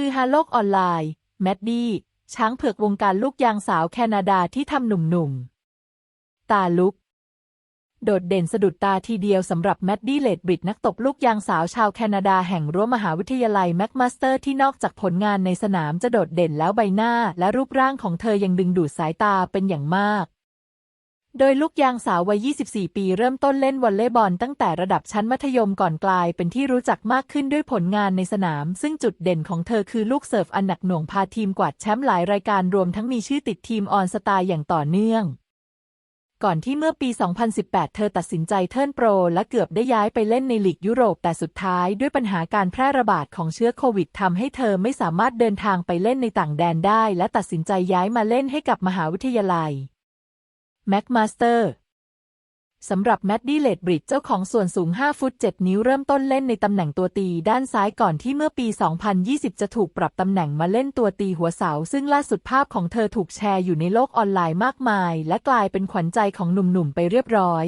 คือฮาโลกออนไลน์ แมดดี้ ช้างเผือกวงการลูกยางสาวแคนาดาที่ทำหนุ่มๆ ตาลุก โดดเด่นสะดุดตาทีเดียวสำหรับแมดดี้เลดบริดนักตบลูกยางสาวชาวแคนาดาแห่งรั้วมหาวิทยาลัยแมคมาสเตอร์ที่นอกจากผลงานในสนามจะโดดเด่นแล้วใบหน้าและรูปร่างของเธอยังดึงดูดสายตาเป็นอย่างมาก โดยลูกยางสาววัย 24 ปีเริ่มต้นเล่นวอลเลย์บอลตั้งแต่ระดับชั้นมัธยมก่อนกลายเป็นที่รู้จักมากขึ้นด้วยผลงานในสนาม ซึ่งจุดเด่นของเธอคือลูกเสิร์ฟอันหนักหน่วงพาทีมกวาดแชมป์หลายรายการรวมทั้งมีชื่อติดทีมออนสตาร์อย่างต่อเนื่อง ก่อนที่เมื่อปี 2018 เธอตัดสินใจเทิร์นโปร และเกือบได้ย้ายไปเล่นในลีกยุโรป แต่สุดท้ายด้วยปัญหาการแพร่ระบาดของเชื้อโควิดทำให้เธอไม่สามารถเดินทางไปเล่นในต่างแดนได้ และตัดสินใจย้ายมาเล่นให้กับมหาวิทยาลัย แม็กมาสเตอร์สำหรับแมดดี้เลดบริดเจ้าของส่วนสูง 5 ฟุต 7 นิ้วเริ่มต้นเล่นในตำแหน่งตัวตีด้านซ้ายก่อนที่เมื่อปี 2020 จะถูกปรับตำแหน่งมาเล่นตัวตีหัวเสา ซึ่งล่าสุดภาพของเธอถูกแชร์อยู่ในโลกออนไลน์มากมาย และกลายเป็นขวัญใจของหนุ่มๆไปเรียบร้อย